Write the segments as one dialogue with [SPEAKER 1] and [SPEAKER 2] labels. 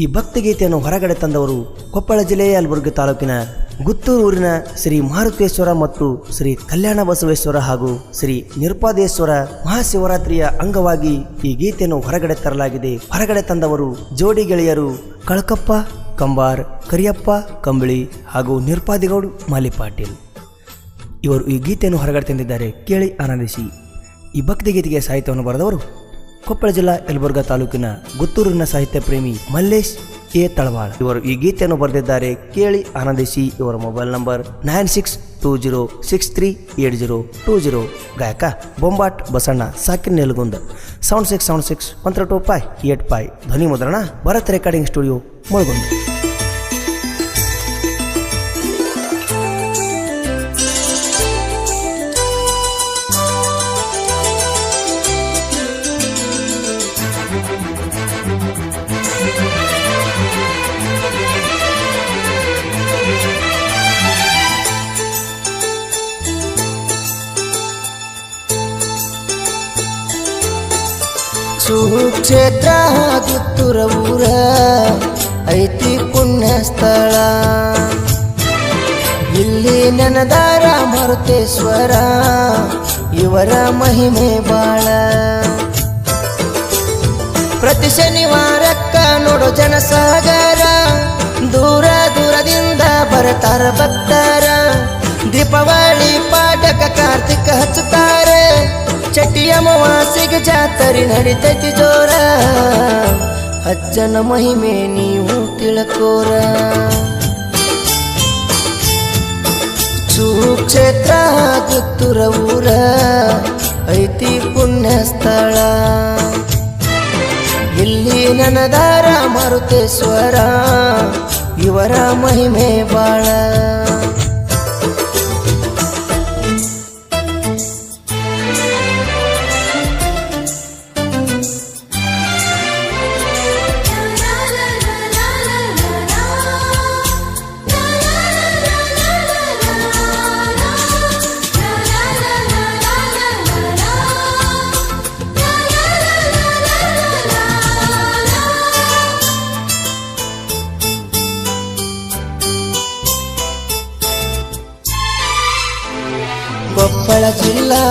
[SPEAKER 1] ಈ ಭಕ್ತಿಗೀತೆಯನ್ನು ಹೊರಗಡೆ ತಂದವರು ಕೊಪ್ಪಳ ಜಿಲ್ಲೆಯ ಯಲಬುರ್ಗಿ ತಾಲೂಕಿನ ಗುತ್ತೂರು ಊರಿನ ಶ್ರೀ ಮಾರುತೇಶ್ವರ ಮತ್ತು ಶ್ರೀ ಕಲ್ಯಾಣ ಬಸವೇಶ್ವರ ಹಾಗೂ ಶ್ರೀ ನಿರ್ಪಾದೇಶ್ವರ ಮಹಾಶಿವರಾತ್ರಿಯ ಅಂಗವಾಗಿ ಈ ಗೀತೆಯನ್ನು ಹೊರಗಡೆ ತರಲಾಗಿದೆ. ಹೊರಗಡೆ ತಂದವರು ಜೋಡಿ ಗೆಳೆಯರು ಕಳಕಪ್ಪ, ಕಂಬಾರ್, ಕರಿಯಪ್ಪ, ಕಂಬಳಿ ಹಾಗೂ ನಿರ್ಪಾದಿಗೌಡ ಮಾಲಿ ಪಾಟೀಲ್ ಇವರು ಈ ಗೀತೆಯನ್ನು ಹೊರಗಡೆ ತಂದಿದ್ದಾರೆ. ಕೇಳಿ ಆನಂದಿಸಿ. ಈ ಭಕ್ತಿಗೀತೆಗೆ ಸಾಹಿತ್ಯವನ್ನು ಬರೆದವರು ಕೊಪ್ಪಳ ಜಿಲ್ಲಾ ಯಲಬುರ್ಗಾ ತಾಲೂಕಿನ ಗುತ್ತೂರಿನ ಸಾಹಿತ್ಯ ಪ್ರೇಮಿ ಮಲ್ಲೇಶ್ ಎ ತಳವಾಳ. ಇವರು ಈ ಗೀತೆಯನ್ನು ಬರೆದಿದ್ದಾರೆ ಕೇಳಿ ಆನಂದಿಸಿ. ಇವರ mobile number nine six two zero six three eight zero two zero. ಗಾಯಕ ಬೊಂಬಾಟ್ Basanna ಸಾಕಿನ್ Nelagunda. Sound six sound six one three two five eight five ಧ್ವನಿ ಮುದ್ರಣ ಭರತ್ ರೆಕಾರ್ಡಿಂಗ್ ಸ್ಟುಡಿಯೋ ಮುಳಗುಂದ.
[SPEAKER 2] ಸುಕ್ಷೇತ್ರ ಗುತ್ತುರ ಊರ ಐತಿ ಪುಣ್ಯ ಸ್ಥಳ ಇಲ್ಲಿ ನೆನದಾರ ಮರುತೇಶ್ವರ, ಇವರ ಮಹಿಮೆ ಬಾಳ. ಪ್ರತಿ ಶನಿವಾರಕ್ಕ ನೋಡೋ ಜನಸಾಗರ, ದೂರ ದೂರದಿಂದ ಬರ್ತಾರ ಭಕ್ತರ. ದೀಪಾವಳಿ ಪಾಠಕ ಕಾರ್ತಿಕ ಹಚ್ಚುತ್ತಾರೆ. ಚಟ್ಟಿಯ ಅಮಾವಾಸ್ಯೆಗೆ ಜಾತರಿ ನಡಿತೈತಿ ಜೋರ ಅಜ್ಜನ ಮಹಿಮೆ ನೀವು ತಿಳ್ಕೋರ ಸುಕ್ಷೇತ್ರ ಗುತ್ತುರ ಊರ ಐತಿ ಪುಣ್ಯ ಸ್ಥಳ ಇಲ್ಲಿ ನನದಾರ ಮರುತೇಶ್ವರ ಇವರ ಮಹಿಮೆ ಬಾಳ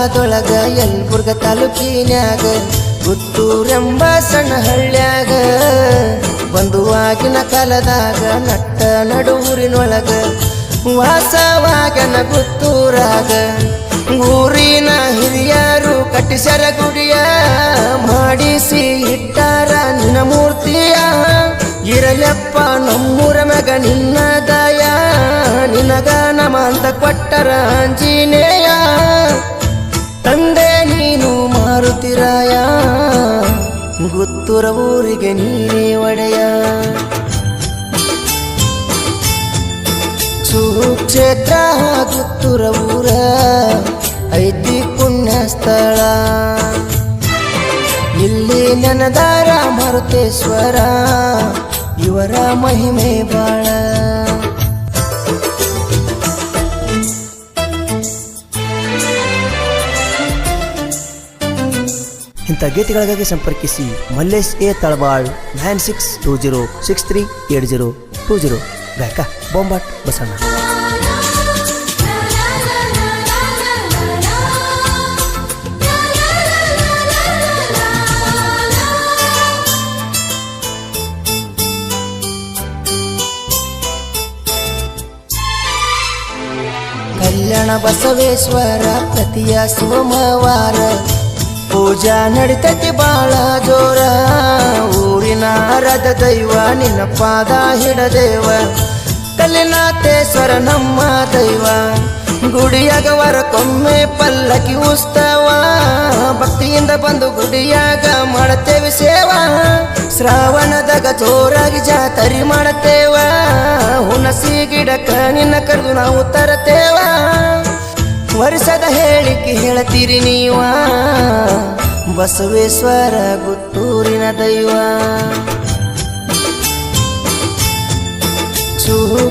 [SPEAKER 2] ಜಿಲ್ಲಾದೊಳಗ ಯಲ್ಬುರ್ಗ ತಾಲೂಕಿನ್ಯಾಗ, ಗುತ್ತೂರೆಂಬ ಸಣ್ಣ ಹಳ್ಳ್ಯಾಗ ಆಗಿನ ಕಾಲದಾಗ ನಟ್ಟ ನಡುವೂರಿನೊಳಗ, ವಾಸವಾಗನ ಪುತ್ತೂರಾಗ ಊರಿನ ಹಿರಿಯರು ಕಟ್ಟಿಸರ ಗುಡಿಯ, ಮಾಡಿಸಿ ಇಟ್ಟಾರ ನಿನ್ನ ಮೂರ್ತಿಯ. ಇರಲಪ್ಪ ನಮ್ಮೂರ ಮಗ ನಿನ್ನ ದಯ, ನಿನಗ ನಮ ಅಂತ ಕೊಟ್ಟರ ಆಂಜನೇಯ. ಗುತ್ತುರ ಊರಿಗೆ ನೀನೇ ಒಡೆಯ. ಸುಕ್ಷೇತ್ರ ಗುತ್ತುರ ಊರ, ಐತಿ ಪುಣ್ಯ ಸ್ಥಳ ಇಲ್ಲಿ ನನದಾರ ಮರುತೇಶ್ವರ, ಇವರ ಮಹಿಮೆ ಬಾಳ.
[SPEAKER 1] ಇಂಥ ಗೀತೆಗಳಿಗಾಗಿ ಸಂಪರ್ಕಿಸಿ Mallesh A Talabal nine six two zero six three eight zero two zero. ಗಾಯಕ ಬೊಂಬಾಟ್, ಬಸಣ್ಣ.
[SPEAKER 2] ಕಲ್ಯಾಣ ಬಸವೇಶ್ವರ ಪ್ರತಿಯ ಸೋಮವಾರ ಪೂಜಾ ನಡಿತೈತಿ ಬಾಳ ಜೋರ. ಊರಿನ ರಥ ದೈವ, ನಿನ್ನ ಪಾದ ಹಿಡದೇವ. ಕಲ್ಲಿನಾಥೇಶ್ವರ ನಮ್ಮ ದೈವ. ಗುಡಿಯಾಗ ವರಕ್ಕೊಮ್ಮೆ ಪಲ್ಲಕ್ಕಿ ಉತ್ಸವ ಭಕ್ತಿಯಿಂದ ಬಂದು ಗುಡಿಯಾಗ ಮಾಡತೇವೆ ಸೇವಾ. ಶ್ರಾವಣದಾಗ ಜೋರಾಗಿ ಜಾತರಿ ಮಾಡತೇವ. ಹುಣಸಿ ಗಿಡಕ್ಕ ನಿನ್ನ ಕರೆದು ನಾವು ತರತೇವ. ವರ್ಷದ ಹೇಳಿಕೆ ಹೇಳ್ತೀರಿ ನೀವ. ಬಸವೇಶ್ವರ ಗುತ್ತೂರಿನ ದೈವ.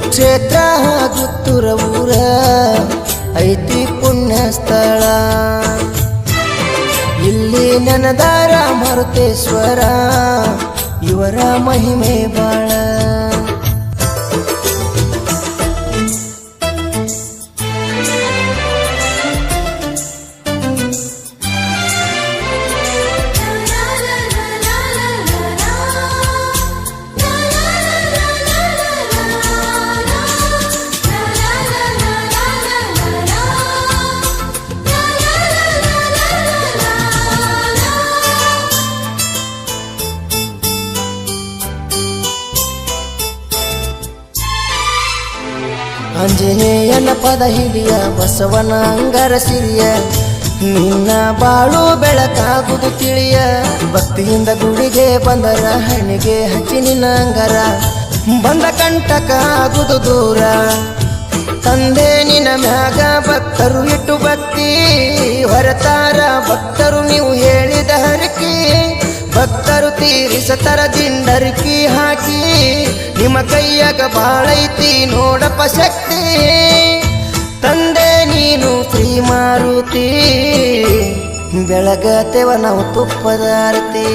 [SPEAKER 2] ಕ್ಷೇತ್ರ ಗುತ್ತೂರ ಊರ ಐತಿ ಪುಣ್ಯ ಸ್ಥಳ ಇಲ್ಲಿ ನನದಾರ ಮರುತೇಶ್ವರ, ಇವರ ಮಹಿಮೆ ಬಾಳ. ಆಂಜನೇಯನ ಪದ ಹಿಡಿಯ ಬಸವನ ಅಂಗರ ಸಿರಿಯ. ನಿನ್ನ ಬಾಳು ಬೆಳಕಾಗುದು ತಿಳಿಯ. ಭಕ್ತಿಯಿಂದ ಗುಡಿಗೆ ಬಂದರ ಹಣಿಗೆ ಹಚ್ಚಿ ನಿನ್ನ ಅಂಗರ. ಬಂದ ಕಂಟಕ ಆಗುದು ದೂರ. ತಂದೆ ನಿನ್ನ ಮ್ಯಾಗ ಭಕ್ತರು ಇಟ್ಟು ಭಕ್ತಿ. ಹೊರತಾರ ಭಕ್ತರು ನೀವು ಹೇಳಿದ ಹರಕಿ. ಭಕ್ತರು ತೀರಿಸತರ ದಿಂಡರಿಕಿ ಹಾಕಿ, ನಿಮ್ಮ ಕೈಯಾಗ ಬಾಳೈತಿ ನೋಡಪ್ಪ ಶಕ್ತಿ. ತಂದೆ ನೀನು ಶ್ರೀ ಮಾರುತಿ ಬೆಳಗತೆವ ನಾವು ತುಪ್ಪದ ಆರತಿ.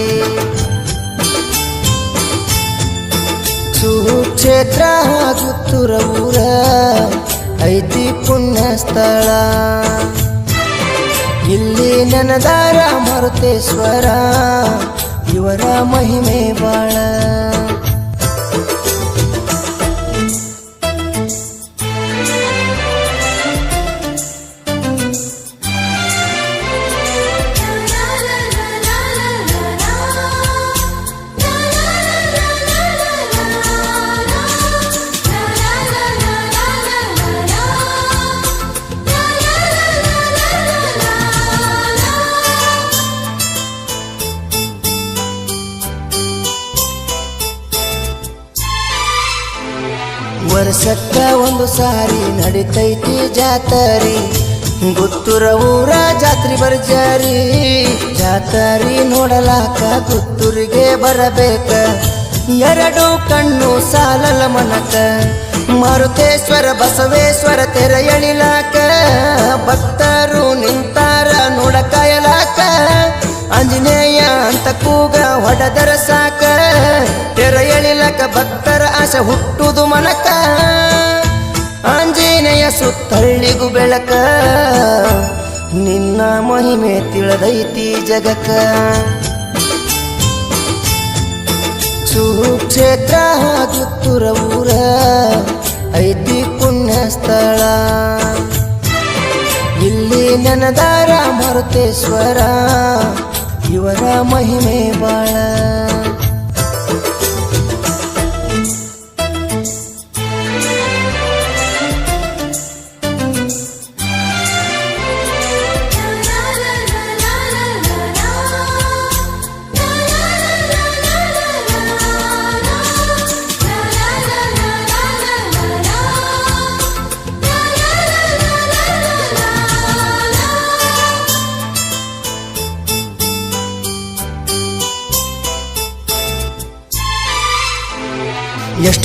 [SPEAKER 2] ಸುಕ್ಷೇತ್ರ ಗುತ್ತುರ ಊರ ಐತಿ ಪುಣ್ಯ ಸ್ಥಳ ಇಲ್ಲಿ ನನದಾರ ಮರುತೇಶ್ವರ ಇವರ ಮಹಿಮೆ ಬಾಳ ವರ್ಷಕ್ಕ ಒಂದು ಸಾರಿ ನಡಿತೈತಿ ಜಾತರಿ. ಗುತ್ತೂರ ಊರ ಜಾತ್ರಿ ಬರ್ಜಾರಿ. ಜಾತರಿ ನೋಡಲಾಕ ಗುತ್ತೂರಿಗೆ ಬರಬೇಕ. ಎರಡು ಕಣ್ಣು ಸಾಲಲ ಮನಕ. ಮಾರುತೇಶ್ವರ, ಬಸವೇಶ್ವರ ತೆರೆ ಎಳಿಲಾಕ. ಭಕ್ತರು ನಿಂತಾರ ನೋಡ ಕಾಯಲಾಕ ಆಂಜನೇಯ ಅಂತ ಕೂಗ ಹೊಡೆದರ ಸಾಕ ತೆರ ಎಳಿಲಕ ಭಕ್ತರ ಆಸೆ ಹುಟ್ಟುದು ಮನಕ. ಆಂಜನೇಯ ಸುತ್ತಳ್ಳಿಗೂ ಬೆಳಕ. ನಿನ್ನ ಮಹಿಮೆ ತಿಳಿದೈತಿ ಜಗಕ್ಕ ಸುಕ್ಷೇತ್ರ ತುರ ಊರ ಐತಿ ಪುಣ್ಯ ಸ್ಥಳ ಇಲ್ಲಿ ನನದಾರ ಮರುತೇಶ್ವರ, ಇವರ ಮಹಿಮೆ ಬಾಳ.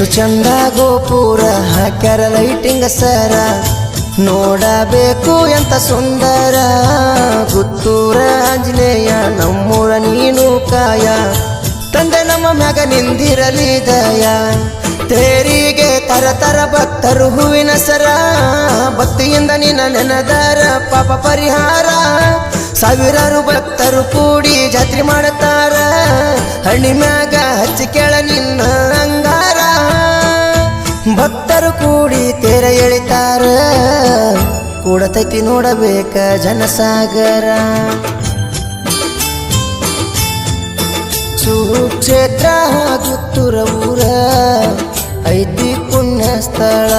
[SPEAKER 2] ಎಷ್ಟು ಚಂದ ಗೋಪುರ ಹಾಕ್ಯಾರ ಲೈಟಿಂಗ್ ಸರ. ನೋಡಬೇಕು ಎಂತ ಸುಂದರ. ಪುತ್ತೂರ ಆಂಜನೇಯ, ನಮ್ಮೂರ ನೀನು ಕಾಯ. ತಂದೆ ನಮ್ಮ ಮ್ಯಾಗ ನಿಂದಿರಲಿ ದಯ. ತೇರಿಗೆ ತರ ತರ ಭಕ್ತರು ಹೂವಿನ ಸರ. ಭಕ್ತಿಯಿಂದ ನಿನ್ನ ನೆನದರ ಪಾಪ ಪರಿಹಾರ. ಸಾವಿರಾರು ಭಕ್ತರು ಕೂಡಿ ಜಾತ್ರೆ ಮಾಡುತ್ತಾರ ಹಣ್ಣಿ ಮ್ಯಾಗ ಹಚ್ಚಿ ಕೇಳ ನಿನ್ನ ಭಕ್ತರು ಕೂಡಿ ತೇರ ಎಳಿತಾರ. ಕೂಡತೈತಿ ನೋಡಬೇಕ ಜನಸಾಗರ. ಸುಕ್ಷೇತ್ರ ಗುತ್ತೂರ ಊರ ಐತಿ ಪುಣ್ಯ ಸ್ಥಳ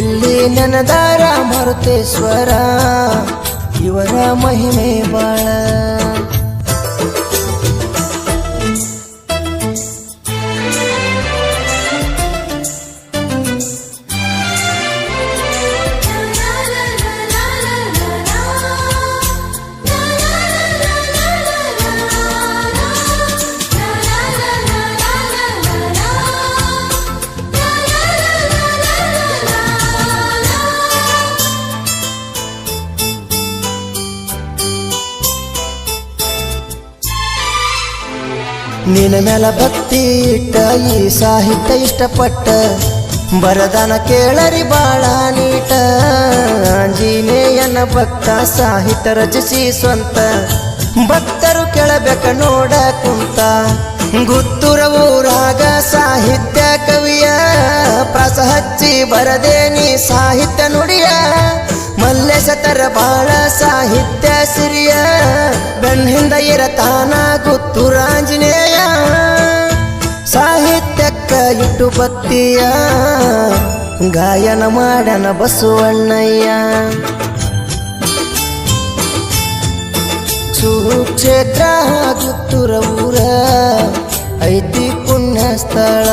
[SPEAKER 2] ಇಲ್ಲಿ ನನದಾರ ಮರುತೇಶ್ವರ, ಇವರ ಮಹಿಮೆ ಬಾಳ. ನಿನ್ನ ಮೇಲೆ ಭಕ್ತಿ ಇಟ್ಟ ಈ ಸಾಹಿತ್ಯ ಇಷ್ಟಪಟ್ಟ ಬರದನ ಕೇಳರಿ ಬಾಳ ನೀಟ. ಆಂಜನೇಯನ ಭಕ್ತ, ಸಾಹಿತ್ಯ ರಚಿಸಿ ಸ್ವಂತ. ಭಕ್ತರು ಕೇಳಬೇಕ ನೋಡ ಕುಂತ. ಗುತ್ತುರ ಊರಾಗ ಸಾಹಿತ್ಯ ಕವಿಯ ಪ್ರಾಸ ಹಚ್ಚಿ ಬರದೇನಿ ಸಾಹಿತ್ಯ ನುಡಿಯ. ಮಲ್ಲೇಶತರ ಬಾಳ ಸಾಹಿತ್ಯ ಸಿರಿಯ. ಬೆನ್ನಿಂದ ಇರತಾನ ಗುತ್ತುರಾಂಜನೇಯ ಇಟ್ಟು ಬತ್ತಿಯ. ಗಾಯನ ಮಾಡನ ಬಸವಣ್ಣಯ್ಯ. ಕ್ಷೇತ್ರ ಗುತ್ತುರ ಊರ ಐತಿ ಪುಣ್ಯ ಸ್ಥಳ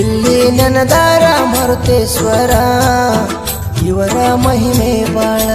[SPEAKER 2] ಇಲ್ಲಿ ನೆನದಾರ ಮರುತೇಶ್ವರ, ಇವರ ಮಹಿಮೆ ಬಾಳ.